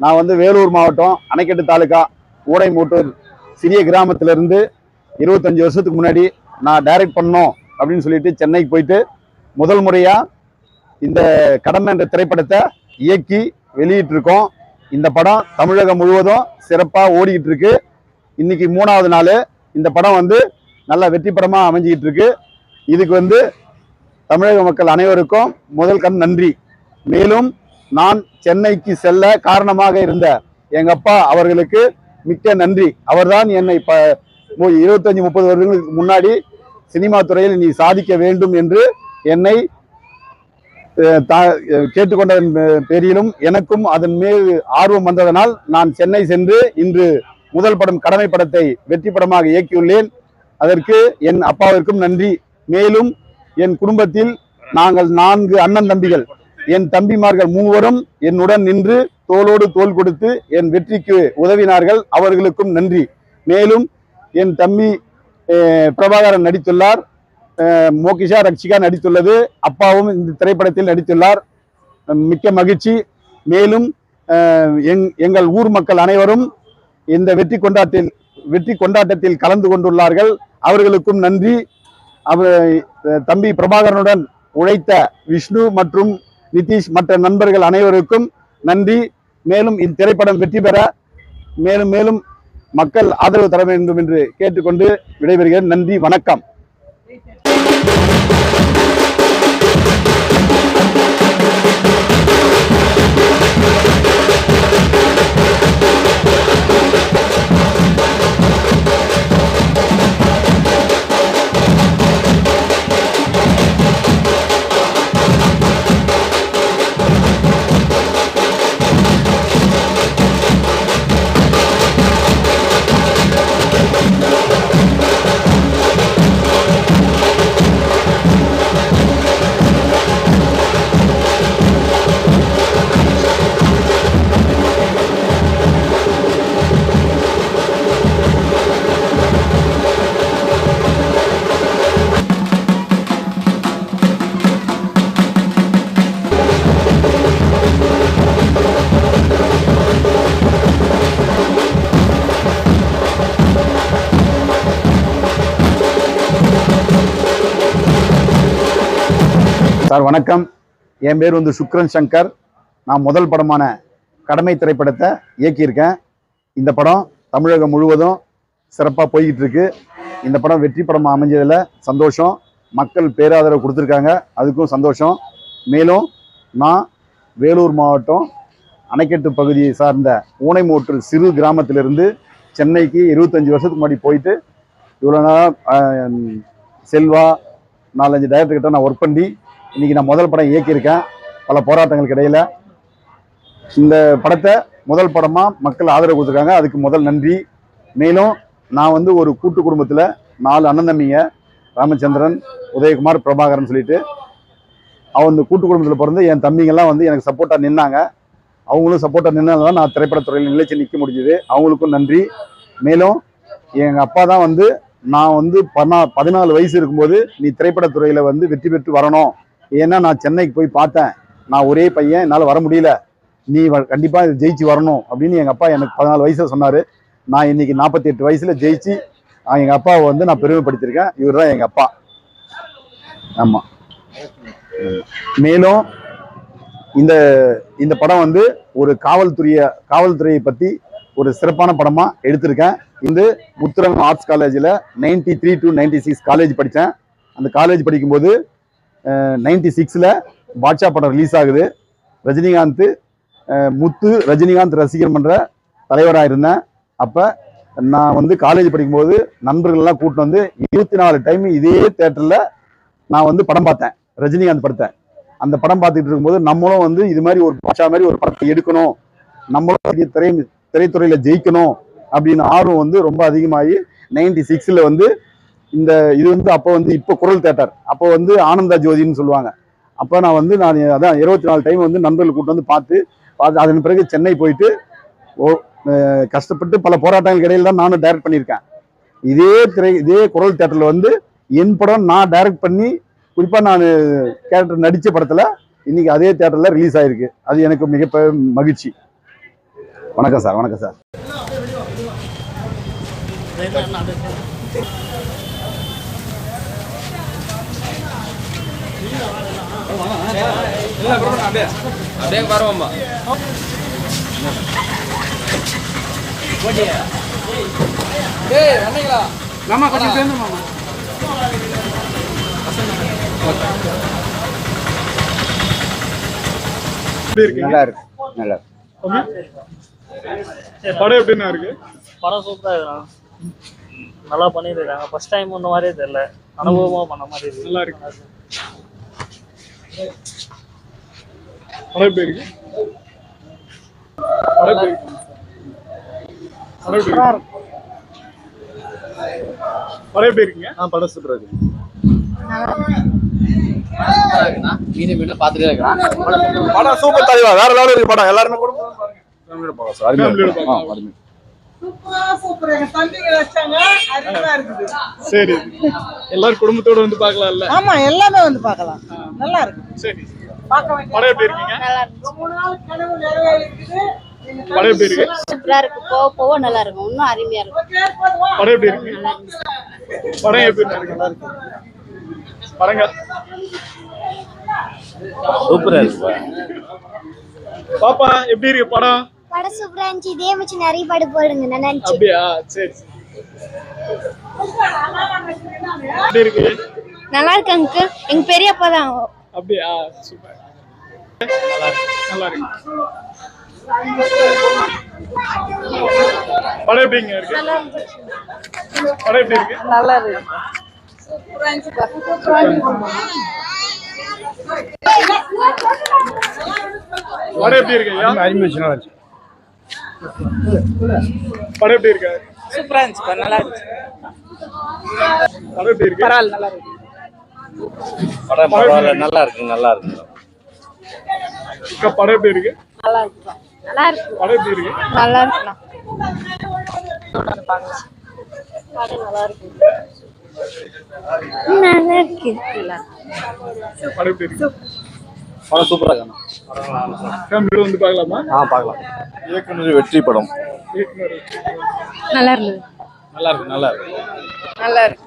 நான் வந்து வேலூர் மாவட்டம் அணைக்கட்டு தாலுக்கா ஊடைமூட்டூர் சிறிய கிராமத்திலிருந்து இருபத்தஞ்சி வருஷத்துக்கு முன்னாடி நான் டைரக்ட் பண்ணோம் அப்படின்னு சொல்லிட்டு சென்னைக்கு போயிட்டு முதல் முறையாக இந்த கடமை என்ற திரைப்படத்தை இயக்கி வெளியிட்டிருக்கோம். இந்த படம் தமிழகம் முழுவதும் சிறப்பாக ஓடிக்கிட்டு இருக்கு இன்னைக்கு மூணாவது நாள் இந்த படம் வந்து நல்ல வெற்றி படமாக அமைஞ்சிக்கிட்டு இருக்கு இதுக்கு வந்து தமிழக மக்கள் அனைவருக்கும் முதல் கண் நன்றி. மேலும் நான் சென்னைக்கு செல்ல காரணமாக இருந்த எங்க அப்பா அவர்களுக்கு மிக்க நன்றி. அவர்தான் என்னை ப இருபத்தஞ்சு முப்பது வருடங்களுக்கு முன்னாடி சினிமா துறையில் நீ சாதிக்க வேண்டும் என்று என்னை கேட்டுக்கொண்ட தா- பேரிலும் எனக்கும் அதன் மேல் ஆர்வம் வந்ததனால் நான் சென்னை சென்று இன்று முதல் படம் கடமை படத்தை வெற்றி படமாக இயக்கியுள்ளேன். அதற்கு என் அப்பாவிற்கும் நன்றி. மேலும் என் குடும்பத்தில் நாங்கள் நான்கு அண்ணன் தம்பிகள். என் தம்பிமார்கள் மூவரும் என்னுடன் நின்று தோளோடு தோள் கொடுத்து என் வெற்றிக்கு உதவினார்கள். அவர்களுக்கும் நன்றி. மேலும் என் தம்பி பிரபாகரன் நடித்துள்ளார். மோகிஷா ரக்ஷிகா நடித்துள்ளது. அப்பாவும் இந்த திரைப்படத்தில் நடித்துள்ளார். மிக்க மகிழ்ச்சி. மேலும் எங்- எங்கள் ஊர் மக்கள் அனைவரும் இந்த வெற்றி கொண்டாட்டத்தில் வெற்றி கொண்டாட்டத்தில் கலந்து கொண்டுள்ளார்கள். அவர்களுக்கும் நன்றி. அவர் தம்பி பிரபாகரனுடன் உழைத்த விஷ்ணு மற்றும் நிதிஷ் மற்ற நண்பர்கள் அனைவருக்கும் நன்றி. மேலும் இத்திரைப்படம் வெற்றி பெற மேலும் மேலும் மக்கள் ஆதரவு தர வேண்டும் என்று கேட்டுக்கொண்டு விடைபெறுகிறேன். நன்றி வணக்கம். சார் வணக்கம். என் பேர் வந்து சுக்ரன் சங்கர். நான் முதல் படமான கடமை திரைப்படத்தை இயக்கியிருக்கேன். இந்த படம் தமிழகம் முழுவதும் சிறப்பாக போய்கிட்டு இருக்கு. இந்த படம் வெற்றி படமாக அமைஞ்சதில் சந்தோஷம். மக்கள் பேராதரவு கொடுத்துருக்காங்க. அதுக்கும் சந்தோஷம். மேலும் நான் வேலூர் மாவட்டம் அணைக்கட்டு பகுதியை சார்ந்த ஊனைமூற்றல் சிறு கிராமத்திலிருந்து சென்னைக்கு இருபத்தஞ்சி வருஷத்துக்கு முன்னாடி போயிட்டு இவ்வளோ நாள் செல்வா நாலஞ்சு டைரக்டர் நான் ஒர்க் பண்ணி இன்றைக்கி நான் முதல் படம் இயக்கியிருக்கேன். பல போராட்டங்களுக்கு இடையில். இந்த படத்தை முதல் படமாக மக்கள் ஆதரவு கொடுத்துருக்காங்க. அதுக்கு முதல் நன்றி. மேலும் நான் வந்து ஒரு கூட்டு குடும்பத்தில் நாலு அண்ணன் தம்பிங்க ராமச்சந்திரன் உதயகுமார் பிரபாகரன் சொல்லிட்டு அவன் இந்த கூட்டு குடும்பத்தில் பிறந்து என் தம்பிங்கெல்லாம் வந்து எனக்கு சப்போர்ட்டாக நின்னாங்க. அவங்களும் சப்போர்ட்டாக நின்னதால நான் திரைப்படத்துறையில் நிலைச்சு நிற்க முடிஞ்சது. அவங்களுக்கும் நன்றி. மேலும் எங்கள் அப்பா தான் வந்து நான் வந்து பதினா பதினாலு வயசு இருக்கும்போது நீ திரைப்படத்துறையில் வந்து வெற்றி பெற்று வரணும். ஏன்னா நான் சென்னைக்கு போய் பார்த்தேன். நான் ஒரே பையன் என்னால் வர முடியல. நீ வ- கண்டிப்பா இது ஜெயிச்சு வரணும் அப்படின்னு எங்கள் அப்பா எனக்கு பதினாலு வயசில் சொன்னார். நான் இன்னைக்கு நாற்பத்தி எட்டு வயசில் ஜெயிச்சு நான் எங்கள் அப்பாவை வந்து நான் பெருமைப்படுத்தியிருக்கேன். இவர் தான் எங்கள் அப்பா. ஆமாம் மேலும் இந்த இந்த படம் வந்து ஒரு காவல்துறையை காவல்துறையை பற்றி ஒரு சிறப்பான படமாக எடுத்திருக்கேன். இந்த முத்துரங்கம் ஆர்ட்ஸ் காலேஜில் ninety three to ninety six college படித்தேன் அந்த காலேஜ் படிக்கும்போது நைன்டி சிக்ஸில் பாட்ஷா படம் ரிலீஸ் ஆகுது. ரஜினிகாந்த் முத்து ரஜினிகாந்த் ரசிகர் மன்ற தலைவராக இருந்தேன் அப்போ நான் வந்து காலேஜ் படிக்கும்போது நண்பர்கள்லாம் கூப்பிட்டு வந்து இருபத்தி நாலு டைம் இதே தேட்டரில் நான் வந்து படம் பார்த்தேன். ரஜினிகாந்த் படத்தை. அந்த படம் பார்த்துட்டு இருக்கும்போது நம்மளும் வந்து இது மாதிரி ஒரு பாஷா மாதிரி ஒரு படத்தை எடுக்கணும். நம்மளும் திரை திரைத்துறையில் ஜெயிக்கணும் அப்படின்னு ஆர்வம் வந்து ரொம்ப அதிகமாகி நைன்டி சிக்ஸில் வந்து இந்த இது வந்து அப்போ வந்து இப்போ குரல் தேட்டர். அப்போ வந்து ஆனந்தா ஜோதின்னு சொல்லுவாங்க. அப்போ நான் வந்து நான் அதான் இருபத்தி நாலு டைம் வந்து நண்பர்கள் கூட்டு வந்து பார்த்து பார்த்து அதன் பிறகு சென்னை போயிட்டு ஓ கஷ்டப்பட்டு பல போராட்டங்களுக்கு இடையில தான் நானும் டைரக்ட் பண்ணியிருக்கேன். இதே திரை இதே குரல் தேட்டரில் வந்து என் படம் நான் டைரக்ட் பண்ணி குறிப்பாக நான் கேரக்டர் நடித்த படத்தில் இன்னைக்கு அதே தேட்டரில் ரிலீஸ் ஆயிருக்கு. அது எனக்கு மிக மகிழ்ச்சி. வணக்கம் சார் வணக்கம் சார். அப்படியே நல்லா இருக்கு நல்லா படம் இருக்கு படம் சூப்பராக இருக்கான் நல்லா பண்ணியிருக்காங்க ஃபர்ஸ்ட் டைம் இந்த மாதிரியே தெரியல அனுபவமா பண்ண மாதிரி நல்லா இருக்கு. படம் எப்படி இருக்கு படம் எப்படி இருக்கு படம் படம் எப்படி இருக்குங்க ஆ படம் சூப்பராக இருக்கு மீன் மீன் பார்த்துட்டே இருக்கிறான் படம் சூப்பர் தலைவா. வேற லெவலில் இருக்கு படம். எல்லாருமே கூட பார்க்கலாம் சார். சரி. எல்லாரும் குடும்பத்தோட வந்து பார்க்கலாம்ல? ஆமா எல்லாமே வந்து பார்க்கலாம். நல்லா இருக்கு. சரி. படம் எப்படி இருக்கீங்க? படம் எப்படி இருக்கு? சூப்பரா இருக்கு. போக போக நல்லா இருக்கும் இன்னும் அருமையா இருக்கும்? படம் எப்படி இருக்கு. படம் எப்படி இருக்கு? நல்லா இருக்கு. படங்க. சூப்பரா இருக்கு. பாப்பா எப்படி இருக்கு படம்? படம் சூப்பரா இருந்துச்சு. இதே வச்சு நிறைய படம் போடுங்க. நல்லா இருந்துச்சு அப்படியா? சரி சரி. எப்படி இருக்கு? நல்லா இருக்கு அங்கிள் எங்க பெரியப்பா தான். அப்படியா? சூப்பர். நல்லா இருக்கு படம் எப்படிங்க இருக்கு? படம் எப்படி இருக்கு? நல்லா இருக்கு. படம் எப்படி இருக்கு ஐயா? அனிமேஷனாக இருந்துச்சு படம் எப்படி இருக்கு? சூப்பரா இருந்துச்சு நல்லா இருந்துச்சு. படம் எப்படி இருக்கு? பரவாயில்ல நல்லா இருக்கு. படம் பரவாயில்ல நல்லா இருக்கு நல்லா இருக்கு. படம் எப்படி இருக்கு? நல்லா இருக்கு நல்லா இருக்கு. படம் எப்படி இருக்கு? நல்லா இருக்குண்ணா படம் நல்லா இருக்கு. நல்லா இருக்கு. படம் எப்படி இருக்கு? படம் சூப்பராக இருக்கு. வந்து பார்க்கலாமா? ஆ பார்க்கலாம். இயக்குனர் வெற்றி படம். நல்லா இருந்தது. நல்லா இருக்கு நல்லா இருக்கு. நல்லா இருக்கு.